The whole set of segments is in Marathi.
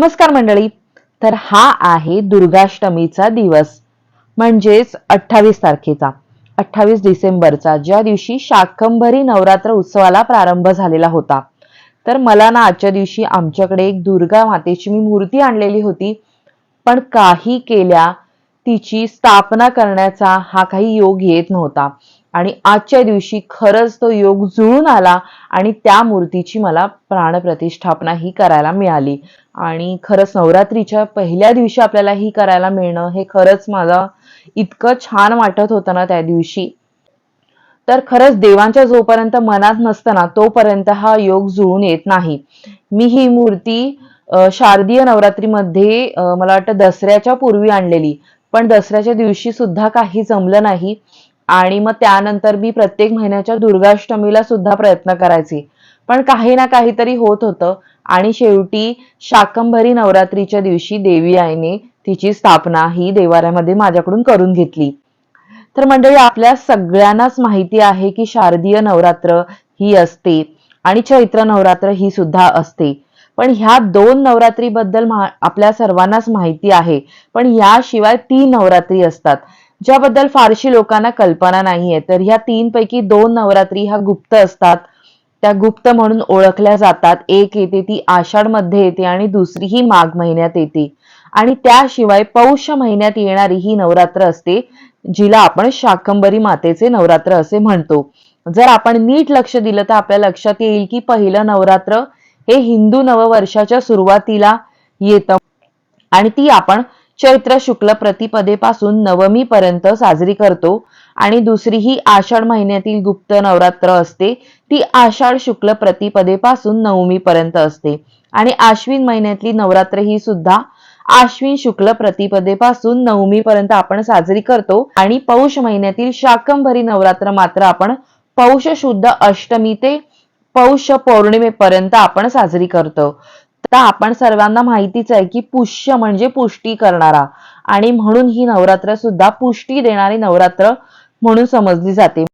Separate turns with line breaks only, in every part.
नमस्कार मंडळी. तर हा आहे दुर्गाष्टमीचा दिवस म्हणजेच अठ्ठावीस तारखेचा. अठ्ठावीस डिसेंबरचा ज्या दिवशी शाकंभरी नवरात्र उत्सवाला प्रारंभ झालेला होता. तर मला ना आजच्या दिवशी आमच्याकडे एक दुर्गा मातेची मी मूर्ती आणलेली होती. पण काही केल्या तिची स्थापना करण्याचा हा काही योग येत नव्हता. आणि आजच्या दिवशी खरंच तो योग जुळून आला आणि त्या मूर्तीची मला प्राणप्रतिष्ठापना ही करायला मिळाली. आणि खरंच नवरात्रीच्या पहिल्या दिवशी आपल्याला ही करायला मिळणं हे खरंच मला इतकं छान वाटत होतं ना त्या दिवशी. तर खरंच देवांच्या जोपर्यंत मनात नसतं ना तोपर्यंत हा योग जुळून येत नाही. मी ही मूर्ती शारदीय नवरात्रीमध्ये मला वाटतं दसऱ्याच्या पूर्वी आणलेली. पण दसऱ्याच्या दिवशी सुद्धा काही जमलं नाही आणि मग त्यानंतर मी प्रत्येक महिन्याच्या दुर्गाष्टमीला सुद्धा प्रयत्न करायचे. पण काही ना काहीतरी होत होतं. आणि शेवटी शाकंभरी नवरात्रीच्या दिवशी देवी आईने तिची स्थापना ही देवाऱ्यामध्ये माझ्याकडून करून घेतली. तर मंडळी आपल्या सगळ्यांनाच माहिती आहे की शारदीय नवरात्र ही असते आणि चैत्र नवरात्र ही सुद्धा असते. पण ह्या दोन नवरात्रीबद्दल आपल्या सर्वांनाच माहिती आहे. पण याशिवाय तीन नवरात्री असतात. ज्याबद्दल फारशी लोकांना कल्पना नाहीये. तर ह्या तीन पैकी दोन नवरात्री ह्या गुप्त असतात. त्या गुप्त म्हणून ओळखल्या जातात. एक येते ती आषाढमध्ये येते आणि दुसरी ही माघ महिन्यात येते. आणि त्याशिवाय पौष महिन्यात येणारी ही नवरात्र असते जिला आपण शाकंबरी मातेचे नवरात्र असे म्हणतो. जर आपण नीट लक्ष दिलं तर आपल्या लक्षात येईल की पहिलं नवरात्र हे हिंदू नववर्षाच्या सुरुवातीला येतं. आणि ती आपण चैत्र शुक्ल प्रतिपदेपासून नवमीपर्यंत साजरी करतो. आणि दुसरी ही आषाढ महिन्यातील गुप्त नवरात्र असते. ती आषाढ शुक्ल प्रतिपदेपासून नवमी पर्यंत असते. आणि आश्विन महिन्यातली नवरात्र ही सुद्धा आश्विन शुक्ल प्रतिपदेपासून नवमी पर्यंत आपण साजरी करतो. आणि पौष महिन्यातील शाकंभरी नवरात्र मात्र आपण पौष शुद्ध अष्टमी ते पौष पौर्णिमेपर्यंत आपण साजरी करतो. तर आपण सर्वांना माहितीच आहे की पुष्य म्हणजे पुष्टी करणारा. आणि म्हणून ही नवरात्र सुद्धा पुष्टी देणारी नवरात्र म्हणून समजली जाते.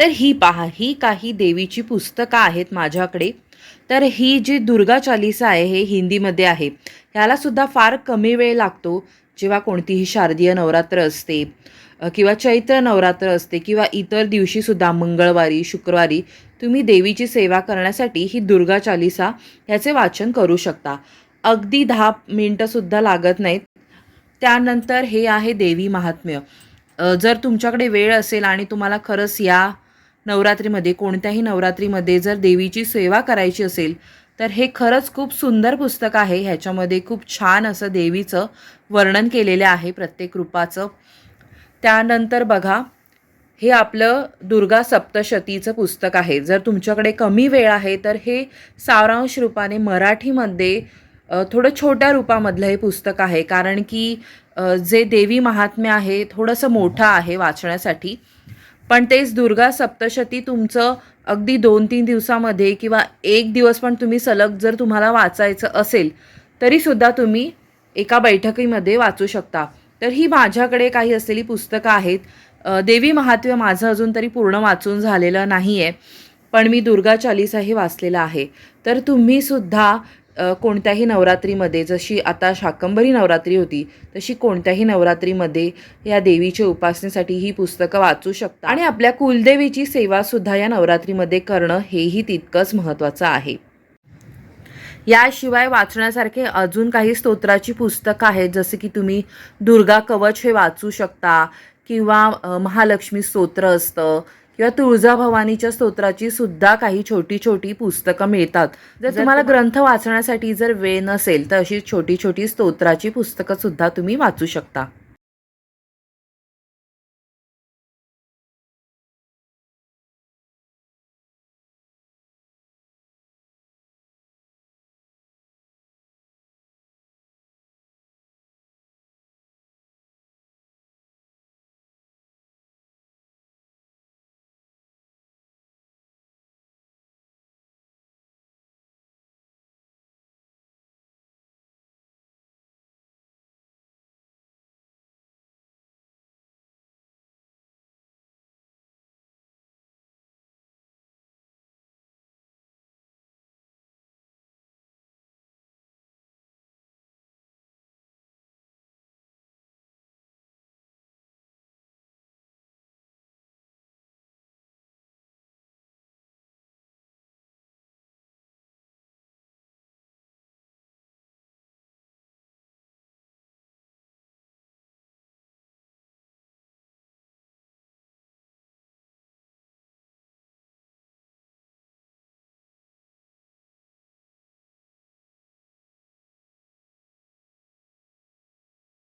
तर ही पहा ही काही देवीची पुस्तकं आहेत माझ्याकडे. तर ही जी दुर्गा चालिसा आहे हे हिंदीमध्ये आहे. ह्यालासुद्धा फार कमी वेळ लागतो जेव्हा कोणतीही शारदीय नवरात्र असते किंवा चैत्र नवरात्र असते किंवा इतर दिवशीसुद्धा मंगळवारी शुक्रवारी तुम्ही देवीची सेवा करण्यासाठी ही दुर्गा चालिसा ह्याचे वाचन करू शकता. अगदी दहा मिनटंसुद्धा लागत नाहीत. त्यानंतर हे आहे देवी महात्म्य. जर तुमच्याकडे वेळ असेल आणि तुम्हाला खरंच या नवरात्रीमध्ये कोणत्याही नवरात्रीमध्ये जर देवीची सेवा करायची असेल तर हे खरंच खूप सुंदर पुस्तक आहे. ह्याच्यामध्ये खूप छान असं देवीचं वर्णन केलेलं आहे प्रत्येक रूपाचं. त्यानंतर बघा हे आपलं दुर्गा सप्तशतीचं पुस्तक आहे. जर तुमच्याकडे कमी वेळ आहे तर हे सारांश रूपाने मराठीमध्ये थोडं छोट्या रूपामधलं हे पुस्तक आहे. कारण की जे देवी महात्म्य आहे थोडंसं मोठं आहे वाचण्यासाठी. पण तेच दुर्गा सप्तशती तुमचं अगदी दोन तीन दिवसामध्ये किंवा एक दिवस पण तुम्ही सलग जर तुम्हाला वाचायचं असेल तरीसुद्धा तुम्ही एका बैठकीमध्ये वाचू शकता. तर ही माझ्याकडे काही असलेली पुस्तकं आहेत. देवी महात्म्य माझं अजून तरी पूर्ण वाचून झालेलं नाही आहे पण मी दुर्गा चालिसाही वाचलेलं आहे. तर तुम्हीसुद्धा कोणत्याही नवरात्रीमध्ये जशी आता शाकंभरी नवरात्री होती तशी कोणत्याही नवरात्रीमध्ये या देवीच्या उपासनेसाठी ही पुस्तकं वाचू शकता. आणि आपल्या कुलदेवीची सेवासुद्धा या नवरात्रीमध्ये करणं हेही तितकंच महत्त्वाचं आहे. याशिवाय वाचण्यासारखे अजून काही स्तोत्राची पुस्तकं आहेत जसे की तुम्ही दुर्गा कवच हे वाचू शकता किंवा महालक्ष्मी स्तोत्र असतं. किंवा तुळजाभवानीच्या स्तोत्राची सुद्धा काही छोटी छोटी पुस्तकं मिळतात. जर तुम्हाला ग्रंथ वाचण्यासाठी जर वेळ नसेल तर अशी छोटी छोटी स्तोत्राची पुस्तकं सुद्धा तुम्ही वाचू शकता.